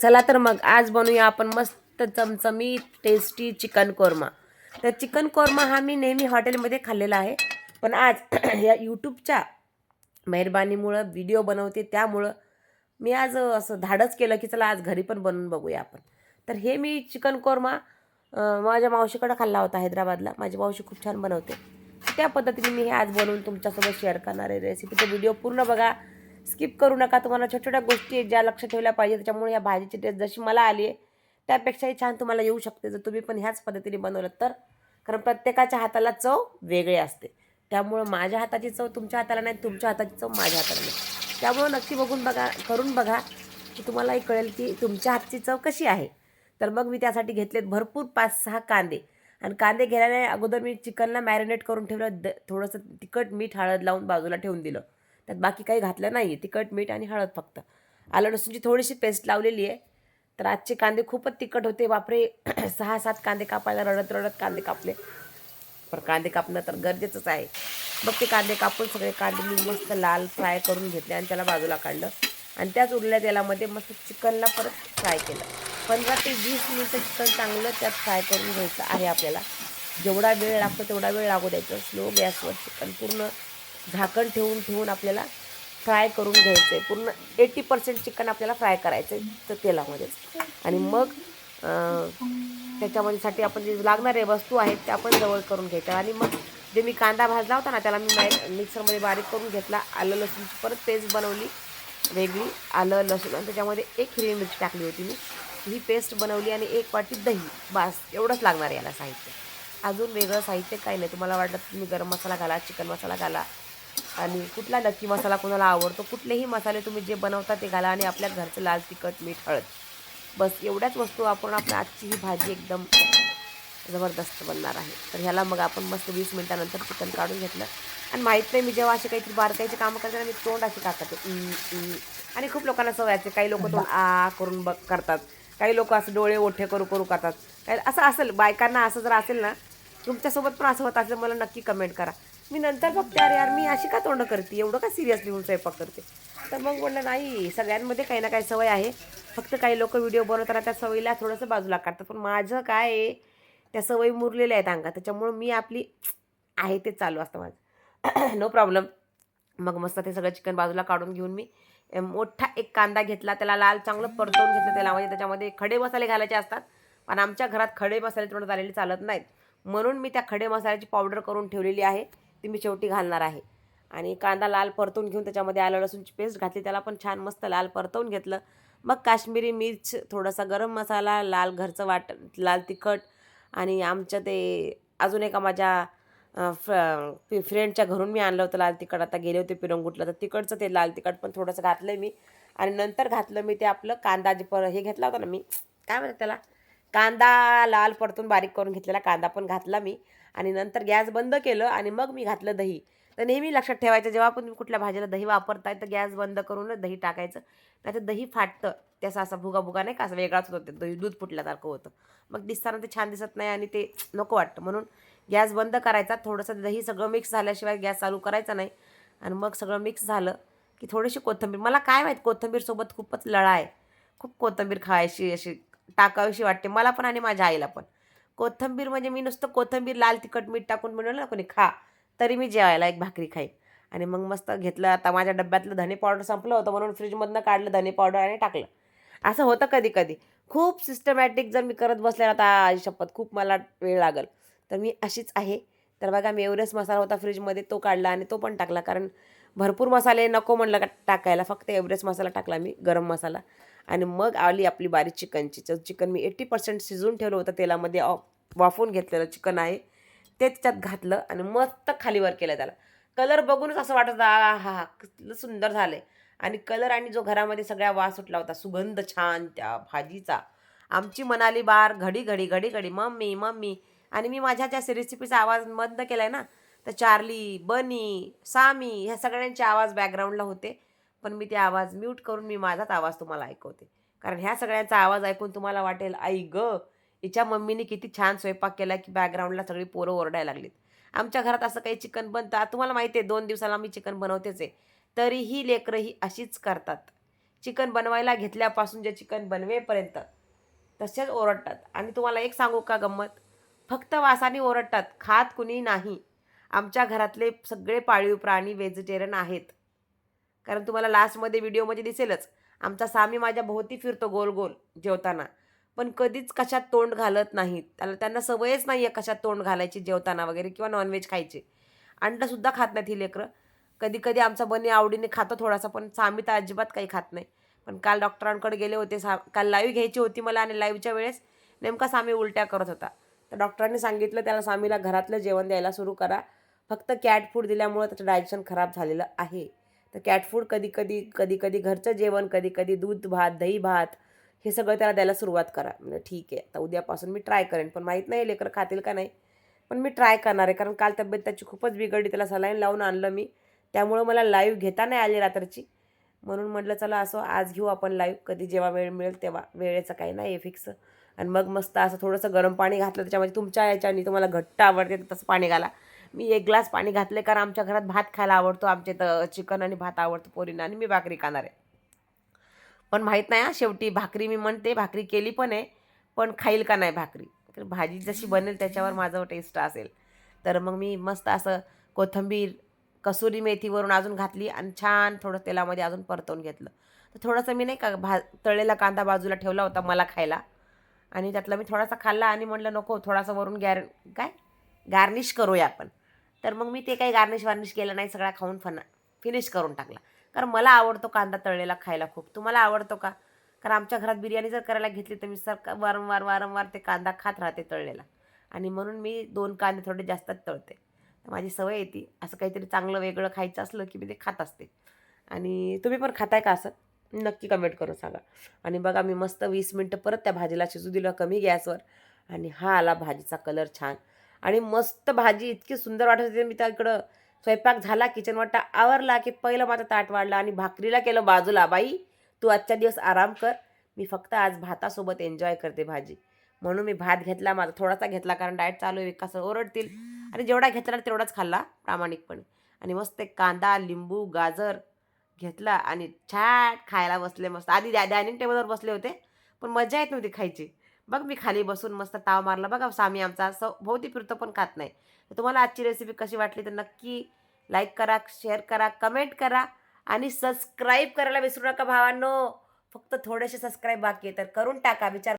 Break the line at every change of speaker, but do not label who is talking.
चला तर मग आज बनवूया आपण मस्त चमचमीत टेस्टी चिकन कोरमा तर चिकन कोरमा हा मी नेहमी हॉटेलमध्ये खाल्लेला आहे. पण आज या यूट्यूबच्या मेहरबानीमुळं व्हिडिओ बनवते त्यामुळं मी आज असं धाडच केलं की चला आज घरी पण बनवून बघूया आपण. तर हे मी चिकन कोरमा माझ्या मावशीकडं खाल्ला होता हैदराबादला. माझी मावशी खूप छान बनवते. त्या पद्धतीने मी हे आज बनवून तुमच्यासोबत शेअर करणार आहे. रेसिपीचा व्हिडिओ पूर्ण बघा. स्किप करू नका. तुम्हाला छोट्या छोट्या गोष्टी आहेत ज्या लक्षात ठेवल्या पाहिजे. त्याच्यामुळे या भाजीची टेस्ट जशी मला आली आहे त्यापेक्षाही छान तुम्हाला येऊ शकते. जर तुम्ही पण ह्याच पद्धतीने बनवलं तर. कारण प्रत्येकाच्या हाताला चव वेगळी असते. त्यामुळं माझ्या हाताची चव तुमच्या हाताला नाही तुमच्या हाताची चव माझ्या हाताला नाही. त्यामुळं नक्की बघून बघा करून बघा की तुम्हालाही कळेल की तुमच्या हातची चव कशी आहे. तर मग मी त्यासाठी घेतलेत भरपूर पाच सहा कांदे. आणि कांदे घेण्याने अगोदर मी चिकनला मॅरिनेट करून ठेवलं. द थोडंसं तिखट मीठ हळद लावून बाजूला ठेवून दिलं. त्यात बाकी काही घातलं नाही आहे तिखट मीठ आणि हळद फक्त. आलं लसूणची थोडीशी पेस्ट लावलेली आहे. तर आजचे कांदे खूपच तिखट होते. बापरे सहा सात कांदे कापायला रडत रडत कांदे कापले. पण कांदे कापणं तर गरजेचंच आहे. मग ते कांदे कापून सगळे कांदे मी मस्त लाल फ्राय करून घेतले आणि त्याला बाजूला काढलं. आणि त्याच उरल्या तेलामध्ये मस्त चिकनला परत फ्राय केलं. पंधरा ते वीस मिनिटं चिकन चांगलं त्यात फ्राय करून घ्यायचं आहे आपल्याला. जेवढा वेळ लागतो तेवढा वेळ लागू द्यायचं. स्लो गॅसवर चिकन पूर्ण झाकण ठेवून ठेवून आपल्याला फ्राय करून घ्यायचं. आहे पूर्ण एटी पर्सेंट चिकन आपल्याला फ्राय करायचं आहे तर तेलामध्येच. आणि मग त्याच्यामध्येसाठी त्याच्यामध्ये साठी आपण जे लागणारे वस्तू आहेत त्या आपण जवळ करून घ्यायच्या. आणि मग जे मी कांदा भाजला होता ना त्याला मी मिक्सरमध्ये बारीक करून घेतला. आलं लसूणची परत पेस्ट बनवली वेगळी. आलं लसूण आणि त्याच्यामध्ये एक हिरवी मिरची टाकली होती मी. ही पेस्ट बनवली आणि एक वाटी दही. बास एवढंच लागणार याला साहित्य. अजून वेगळं साहित्य काही नाही. तुम्हाला वाटलं तुम्ही गरम मसाला घाला चिकन मसाला घाला आणि कुठला नक्की मसाला कोणाला आवडतो कुठलेही मसाले तुम्ही जे बनवता ते घाला आणि आपल्या घरचं लाल तिखट मीठ हळद. बस एवढ्याच वस्तू वापरून आपल्या आजची ही भाजी एकदम जबरदस्त बनणार आहे. तर ह्याला मग आपण मस्त वीस मिनटानंतर चिकन काढून घेतलं. आणि माहीत नाही मी जेव्हा असे काहीतरी बारकाईचे कामं करते ना मी तोंड असे टाकते. आणि खूप लोकांना सवय असते काही लोक तोंड आ करून बघ करतात. काही लोक असं डोळे ओठे करू करू करतात. काही असं असेल बायकांना असं जर असेल ना तुमच्यासोबत पण असं होत असेल मला नक्की कमेंट करा. मी नंतर बघते अरे यार मी अशी का तोंड करते? एवढं का सिरियसली होऊन स्वयंपाक करते? तर मग बोललं नाही सगळ्यांमध्ये काही ना काही सवय आहे. फक्त काही लोक व्हिडिओ बनवताना त्या सवयीला थोडंसं बाजूला काढतात. पण माझं काय आहे त्या सवयी मुरलेल्या आहेत अंगात. त्याच्यामुळं मी आपली आहे ते चालू असतं माझं. नो प्रॉब्लेम मग मस्त ते सगळं चिकन बाजूला काढून घेऊन मी मोठा एक कांदा घेतला. त्याला लाल चांगलं परतवून घेतलं त्याला. म्हणजे त्याच्यामध्ये खडे मसाले घालायचे असतात. पण आमच्या घरात खडे मसाले तोंडात झालेले चालत नाहीत. म्हणून मी त्या खडे मसाल्याची पावडर करून ठेवलेली आहे. ती मी शेवटी घालणार आहे. आणि कांदा लाल परतवून घेऊन त्याच्यामध्ये आलं लसूणची पेस्ट घातली त्याला पण छान मस्त लाल परतवून घेतलं. मग काश्मीरी मिर्च थोडासा गरम मसाला लाल घरचं वाट लाल तिखट आणि आमच्या ते अजून एका माझ्या फ्र फ्रेंडच्या घरून मी आणलं होतं लाल तिखट. आता गेले होते पिरंगुटला. तर तिकडचं ते लाल तिखट पण थोडंसं घातलं मी. आणि नंतर घातलं मी ते आपलं कांदा जे पर हे घेतला होता ना मी. काय म्हणतात त्याला? कांदा लाल परतून बारीक करून घेतलेला कांदा पण घातला मी. आणि नंतर गॅस बंद केलं आणि मग मी घातलं दही. तर नेहमी लक्षात ठेवायचं जेव्हा पण तुम्ही कुठल्या भाजीला दही वापरताय तर गॅस बंद करूनच दही टाकायचं. नाही तर दही फाटतं त्याचा असा भुगा भुगा नाही का असं वेगळाच होतं ते दही दूध फुटल्यासारखं होतं. मग दिसताना ते छान दिसत नाही आणि ते नको वाटतं. म्हणून गॅस बंद करायचा थोडंसं दही सगळं मिक्स झाल्याशिवाय गॅस चालू करायचा नाही. आणि मग सगळं मिक्स झालं की थोडीशी कोथिंबीर मला काय माहीत कोथिंबीरसोबत खूपच लळा आहे. खूप कोथिंबीर खायची अशी टाकावीशी वाटते मला पण आणि माझ्या आईला पण. कोथिंबीर म्हणजे मी नुसतं कोथिंबीर लाल तिखट मीठ टाकून बनवलं ना कोणी खा तरी मी जेवायला एक भाकरी खाईन. आणि मग मस्त घेतलं आता माझ्या डब्यातलं धने पावडर संपलं होतं म्हणून फ्रीजमधनं काढलं धने पावडर आणि टाकलं. असं होतं कधी कधी खूप सिस्टमॅटिक जर मी करत बसले ना आता आई शपथ खूप मला वेळ लागल. तर मी अशीच आहे. तर बघा मी एवरेस्ट मसाला होता फ्रीजमध्ये तो काढला आणि तो पण टाकला. कारण भरपूर मसाले नको म्हणलं का टाकायला फक्त एवरेस्ट मसाला टाकला मी गरम मसाला. आणि मग आली आपली बारीक चिकनची. तर चिकन मी एट्टी पर्सेंट शिजवून ठेवलं होतं. तेलामध्ये ऑफ वाफवून घेतलेलं चिकन आहे. ते त्याच्यात घातलं आणि मस्त खालीवर केलं त्याला. कलर बघूनच असं वाटत हा हा कसलं सुंदर झालं आणि कलर आणि जो घरामध्ये सगळ्या वास सुटला होता सुगंध छान त्या भाजीचा. आमची मनाली बार घडी घडी घडी घडी मम्मी मम्मी. आणि मी माझ्या ज्या रेसिपीचा आवाज बंद केला आहे ना तर चार्ली बनी सामी ह्या सगळ्यांचे आवाज बॅकग्राऊंडला होते. पण मी ते आवाज म्यूट करून मी माझाच आवाज तुम्हाला ऐकवते. कारण ह्या सगळ्यांचा आवाज ऐकून तुम्हाला वाटेल आई ग हिच्या मम्मीने किती छान स्वयंपाक केला की बॅकग्राऊंडला सगळी पोरं ओरडायला लागलीत. आमच्या घरात असं काही चिकन बनतं तुम्हाला माहिती आहे दोन दिवसाला मी चिकन बनवतेच आहे. तरीही लेकरं ही अशीच करतात. चिकन बनवायला घेतल्यापासून जे चिकन बनवेपर्यंत तसेच ओरडतात. आणि तुम्हाला एक सांगू का गंमत? फक्त वासाने ओरडतात खात कुणी नाही. आमच्या घरातले सगळे पाळीव प्राणी व्हेजिटेरियन आहेत. कारण तुम्हाला लास्टमध्ये व्हिडिओमध्ये दिसेलच. आमचा सामी माझ्या भोवती फिरतो गोल गोल जेवताना. पण कधीच कशात तोंड घालत नाहीत. त्याला त्यांना सवयच नाही आहे कशात तोंड घालायची जेवताना वगैरे किंवा नॉनव्हेज खायचे. अंडंसुद्धा खात नाहीत ही लेकरं. कधी कधी आमचा बने आवडीने खातो थोडासा पण सामी तर अजिबात काही खात नाही. पण काल डॉक्टरांकडे गेले होते सा काल लाईव्ह घ्यायची होती मला आणि लाईव्हच्या वेळेस नेमका सामी उलट्या करत होता. तर डॉक्टरांनी सांगितलं त्याला सामीला घरातलं जेवण द्यायला सुरू करा. फक्त कॅट फूड दिल्यामुळं त्याचं डायजेशन खराब झालेलं आहे. तर कॅट फूड कधी कधी कधी कधी घरचं जेवण कधी कधी दूध भात दही भात हे सगळं त्याला द्यायला सुरुवात करा. म्हणजे ठीक आहे आता उद्यापासून मी ट्राय करेन. पण माहीत नाही लेकरं खातील का नाही. पण मी ट्राय करणार आहे. कारण काल तब्येत त्याची खूपच बिघडली. त्याला सलाईन लावून आणलं मी. त्यामुळं मला लाईव्ह घेता नाही आली रात्रीची. म्हणून म्हटलं चला असं आज घेऊ आपण लाईव्ह कधी जेव्हा वेळ मिळेल तेव्हा. वेळेचं काही नाही आहे फिक्स आणि मग मस्त असं थोडंसं गरम पाणी घातलं. त्याच्यामध्ये तुमच्या याच्याने तुम्हाला घट्ट आवडते तसं पाणी घाला. मी एक ग्लास पाणी घातले कारण आमच्या घरात भात खायला आवडतो आमच्या इथं चिकन आणि भात आवडतो पोरींना आणि मी भाकरी खाणार आहे. पण माहीत नाही हा शेवटी भाकरी मी म्हणते भाकरी केली पण आहे पण खाईल का नाही भाकरी? भाजी जशी बनेल त्याच्यावर माझं टेस्ट असेल. तर मग मी मस्त असं कोथिंबीर कसुरी मेथीवरून अजून घातली आणि छान थोडं तेलामध्ये अजून परतवून घेतलं. तर थोडंसं मी नाही का भा तळलेला कांदा बाजूला ठेवला होता मला खायला. आणि त्यातला मी थोडासा खाल्ला आणि म्हटलं नको थोडासा वरून गॅर काय? गार्निश करूया आपण. तर मग मी ते काही गार्निश वार्निश केलं नाही सगळा खाऊन फना फिनिश करून टाकला. कारण मला आवडतो कांदा तळलेला खायला खूप. तुम्हाला आवडतो का? कारण आमच्या घरात बिर्याणी जर करायला घेतली तर मी सर वारंवार वारंवार ते कांदा खात राहते तळलेला. आणि म्हणून मी दोन कांदे थोडे जास्तच तळते. माझी सवय येते असं काहीतरी चांगलं वेगळं खायचं असलं की मी ते खात असते. आणि तुम्ही पण खाताय का असं? नक्की कमेंट करून सांगा. आणि बघा मी मस्त वीस मिनटं परत त्या भाजीला शिजू दिलं कमी गॅसवर. आणि हा आला भाजीचा कलर छान. आणि मस्त भाजी इतकी सुंदर वाटत होती. मी त्या इकडं स्वयंपाक झाला किचन वाटा आवरला की पहिलं माझं ताट वाढलं आणि भाकरीला केलं बाजूला. बाई तू आजच्या दिवस आराम कर. मी फक्त आज भातासोबत एन्जॉय करते भाजी. म्हणून मी भात घेतला माझा थोडासा घेतला कारण डाएट चालू आहे कसं ओरडतील. आणि जेवढा घेतला तेवढाच खाल्ला प्रामाणिकपणे. आणि मस्त एक कांदा लिंबू गाजर घेतला आणि छाट खायला बसले मस्त. आधी डायनिंग टेबलवर बसले होते पण मजा येत नव्हती खायची. बघ मी खाली बसून मस्त ताव मारला. बघा सामी आमचा असं भोवती फिरतो पण खात नाही. तर तुम्हाला आजची रेसिपी कशी वाटली तर नक्की लाईक करा शेअर करा कमेंट करा आणि सबस्क्राईब करायला विसरू नका भावांनो. फक्त थोडेसे सबस्क्राईब बाकी आहे तर करून टाका. विचार